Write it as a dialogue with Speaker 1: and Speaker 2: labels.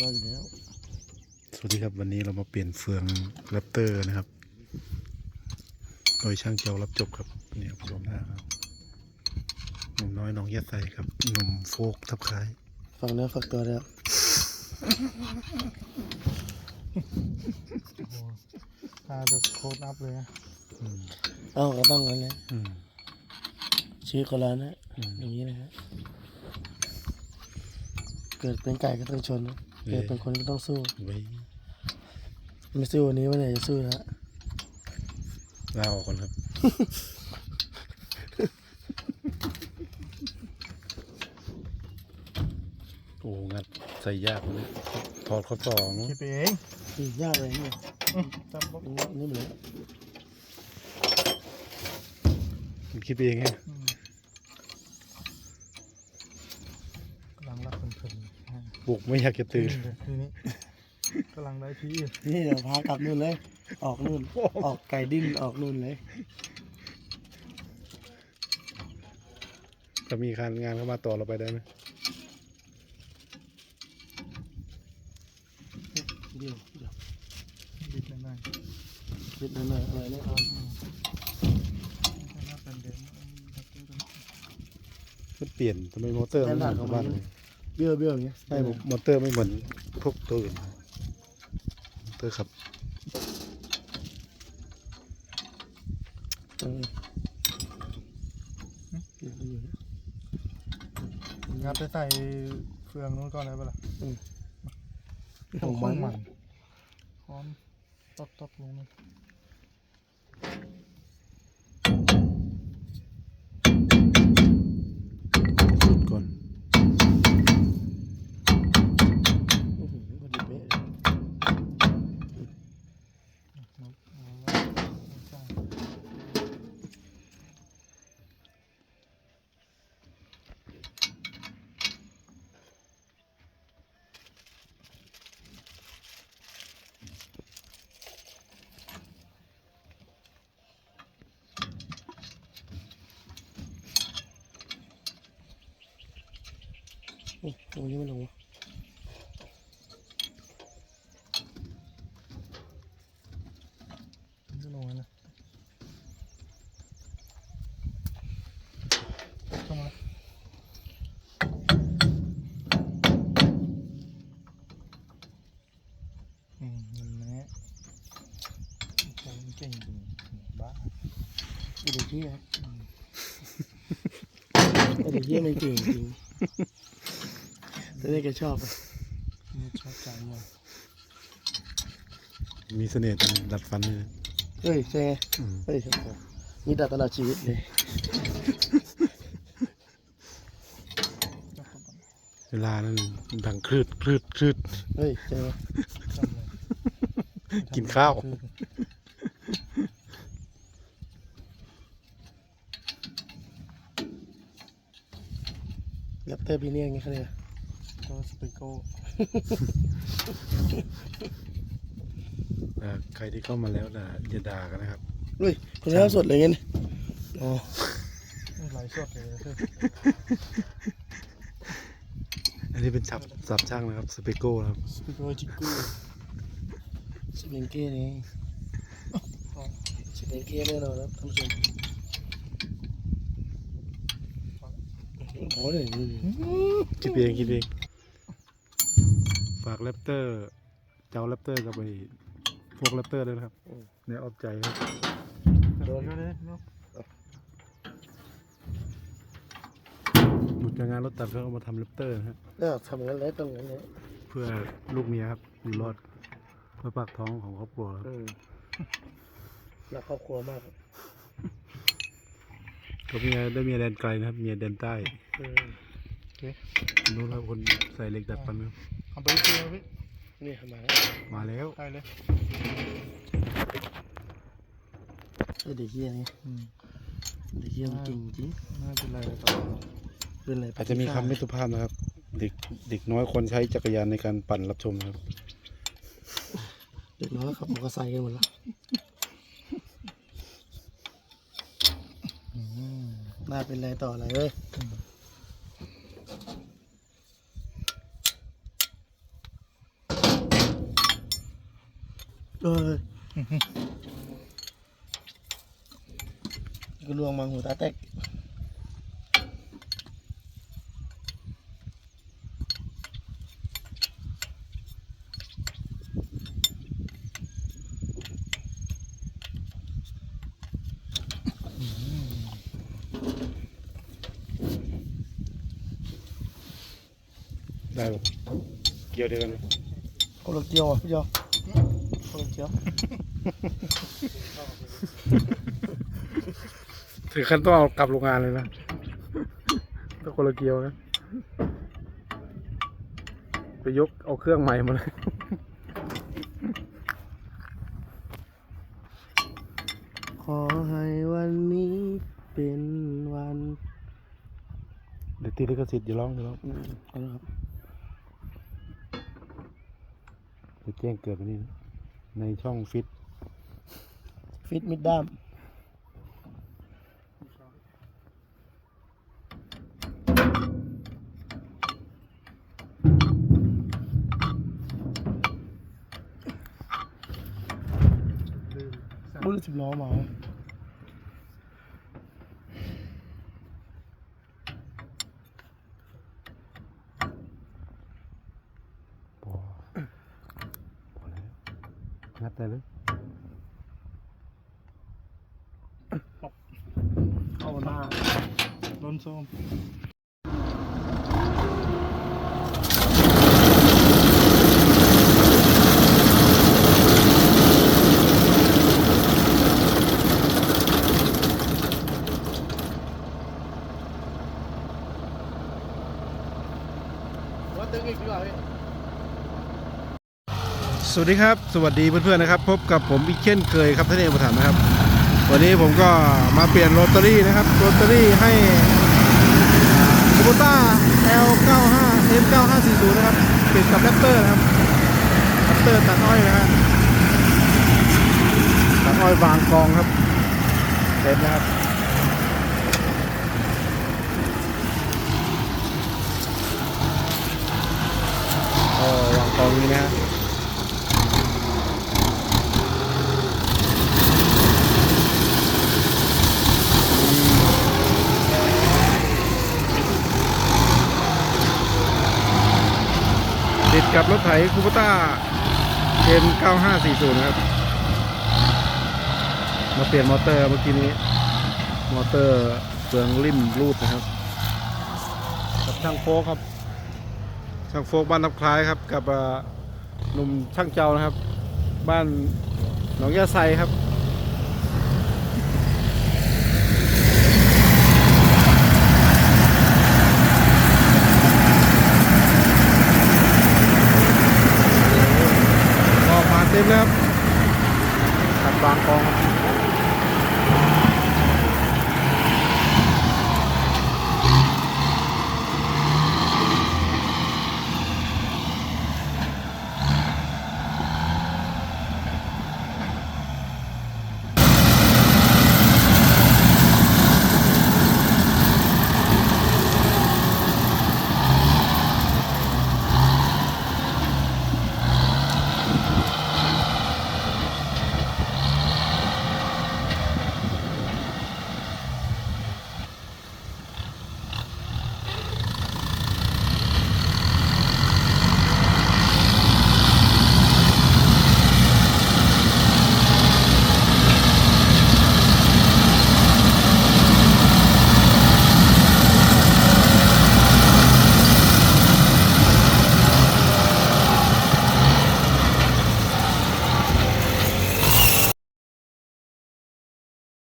Speaker 1: ว่าอยู่แล้ว
Speaker 2: สวัสดีครับวันนี้เรามาเปลี่ยนเฟืองแรปเตอร์นะครับ โดยช่างเจ้ารับจบครับเนี่ยผสมหน้าครับหนุ่มน้อยน้องแย่ใส่ครับหนุ่มโฟกทับคล้าย
Speaker 1: ฟังเนื้อฝักตัวแล้ว
Speaker 3: ตาแบบโคตรอัพเลยนะ
Speaker 2: อืม
Speaker 1: เอ้าก็ต้องงั้นเลย
Speaker 2: อืม
Speaker 1: ชีวิตคนเรานะ
Speaker 2: อืม
Speaker 1: อย่างนี้นะครับเกิดเป็นไก่ก็ต้องชนนะ เกิดเป็นคนก็ต้องสู้
Speaker 2: ไว้
Speaker 1: ไม่สู้วันนี้วันไหนจะสู้นะ
Speaker 2: ลาออกก่อนครับ โอ้งัดใส่ยากเลยถอดข้อต่อเนอะ
Speaker 3: คิดไปเอง
Speaker 1: นี่ยากเลยเนี่ย
Speaker 3: อืมจำบอก
Speaker 1: นี่นี่เหมือน
Speaker 2: มันคิดเองไง
Speaker 3: อืมกำลังรับเพลิน ๆอ่า
Speaker 2: ปลุกไม่อยากจะตื่น
Speaker 3: ทีนี้กำลังได้ที่
Speaker 1: นี่เดี๋ยวพากลับนู่นเลย ออกนู่น ออกไก่ดิ้นออกนู่นเลย
Speaker 2: ถ้ามีการงานเข้ามาต่อเราไปได้ไหม
Speaker 1: เดี๋ยวเดี๋ยว
Speaker 3: บิดหน่อย
Speaker 1: คิดหน่อยๆอะไรเนี่ยเอา
Speaker 3: ๆอืมก็น่าเป็นเด่นอืมครับตัวนี้
Speaker 2: มันเปลี่ยนทำไมมอเตอร์มันเหมือนชาวบ้านเลย
Speaker 1: เบี้ยวเบี้ยวอย่างเงี้ย
Speaker 2: ใช่มอเตอร์ไม่เหมือนพวกตัวอื่นมอเตอร์ครับ
Speaker 1: เออเดี๋ยวมันอยู่เนี่ย
Speaker 3: งัดไปใส่เฟืองนู้นก่อนเลยเปะล่า
Speaker 1: ของมัน
Speaker 3: มันค้อนตดตดๆลงนี่
Speaker 2: สุ นี่
Speaker 1: ตรงนี้ไม่ลงวะ
Speaker 3: ไม่ลงนะเข้ามาอืมมันแม่ผมเก่งจริงบ้า
Speaker 1: ไอ้เด็กเหี้ยไอ้เด็กเหี้ยมันเก่งจริง แต่เนี่ยแกชอบอะ
Speaker 3: นี่ชอบใจเลย
Speaker 2: มีเสน่ห์ตรงดัดฟันเลยนะ
Speaker 1: เฮ้ยใช่ไง
Speaker 2: อืม
Speaker 1: เฮ้ยนี่ดัดตลอดชีวิตเลย
Speaker 2: เวลานั้นดังคลืดคลืดคลืด
Speaker 1: เฮ้ยใช่ไหม
Speaker 3: จำเลย
Speaker 2: กินข้าว
Speaker 1: แรปเตอร์พีเนียไงเขาเรียก
Speaker 3: ตัวสเปโก้
Speaker 2: เอ่อใครที่เข้ามาแล้วนะอย่าด่ากันนะครับ
Speaker 1: เฮ้ยคนนี้สดเลยไงเนี่ยอ๋อ
Speaker 3: ไหลฟ์สดเลยคือ
Speaker 2: อันนี้เป็นสับสับช่างนะครับสเปโก้นะครับ
Speaker 3: สเปโก้จิกกู
Speaker 1: สเปนเก้นี่สเปนเก้แน่นอนครับท่านผู้ชมโอ้ยนี่
Speaker 2: คิดเองคิดเอง ฝากแรปเตอร์ เจ้าแรปเตอร์กับไอ้พวกแรปเตอร์ด้วยนะครับเนี่ยออบใจครับ
Speaker 3: โดนเลยเนาะ
Speaker 2: หมดจากงานรถตัดก็เอามาทำแรปเตอร์นะฮะ
Speaker 1: เนี่ยทำอย่างนั้นเลยตรงนั้นเลย
Speaker 2: เพื่อลูกเมียครับอยู่รอดเพื่อปากท้องของครอบครัวครับ
Speaker 1: อืมรักครอบครัวมาก
Speaker 2: ก็เมียได้เมียแดนไกลนะครับ เมียแดนใต้
Speaker 1: อืม
Speaker 2: นู้นครับคนใส่เหล็กดัดฟันครับ
Speaker 3: เอาไปเที่ยวพี่
Speaker 1: นี่ทำมา
Speaker 2: มาแล้ว
Speaker 3: ได้เลย
Speaker 1: ไอ้เด็กเฮียนี่
Speaker 3: อืม
Speaker 1: เด็กเฮียมันเก่งจริง
Speaker 3: ไม่เป็นไรเลยต่อ
Speaker 1: เป็นอะไร
Speaker 2: อาจจะมีคำไม่สุภาพนะครับ เด็กเด็กน้อยคนใช้จักรยานในการปั่นรับชมนะครับ
Speaker 1: เด็กน้อยขับมอเตอร์ไซค์กันหมดแล้วน่าเป็นไรต่ออะไรเว้ย เออก็ลวงมังหูตาแตก
Speaker 2: ได้ ถือขั้นต้องเอากลับโรงงานเลยนะต้องคนละเกียวนะไปยกเอาเครื่องใหม่มาเลย
Speaker 1: ขอให้วันนี้เป็นวัน
Speaker 2: เดี๋ยวตีลิขสิทธิ์อย่าร้องอย่าร้อง
Speaker 1: อืมเอาละครับ
Speaker 2: เดี๋ยวแจ้งเกิดวันนี้นะ ในช่องฟิต
Speaker 1: ฟิตมิดด้ามบุรุษสิบล้อมา
Speaker 2: พอพอแล้ว งัดได้เลย
Speaker 1: เอาหน้า
Speaker 3: ล้นส้ม
Speaker 1: ว่าตึงอีกดีกว่าพี่
Speaker 2: สวัสดีครับ สวัสดีเพื่อนๆนะครับ พบกับผมอีกเช่นเคยครับท่านเอกประถามนะครับ วันนี้ผมก็มาเปลี่ยนโรตารี่นะครับโรตารี่ให้คูโบต้า L95 M9540 นะครับติดกับแรปเตอร์นะครับแรปเตอร์ตัดอ้อยนะฮะตัดอ้อยวางกองครับเสร็จนะครับก็วางกองนี้นะฮะ กับรถไถคูปต้า M9540 นะครับ มาเปลี่ยนมอเตอร์เมื่อกี้นี้ มอเตอร์เสืองริมรูดนะครับ กับช่างโฟกครับ ช่างโฟกบ้านนับคล้ายครับ กับหนุ่มช่างเจ้านะครับ บ้านหนองยาไซครับ ก็มาเต็มแล้วครับตัดบางกองครับ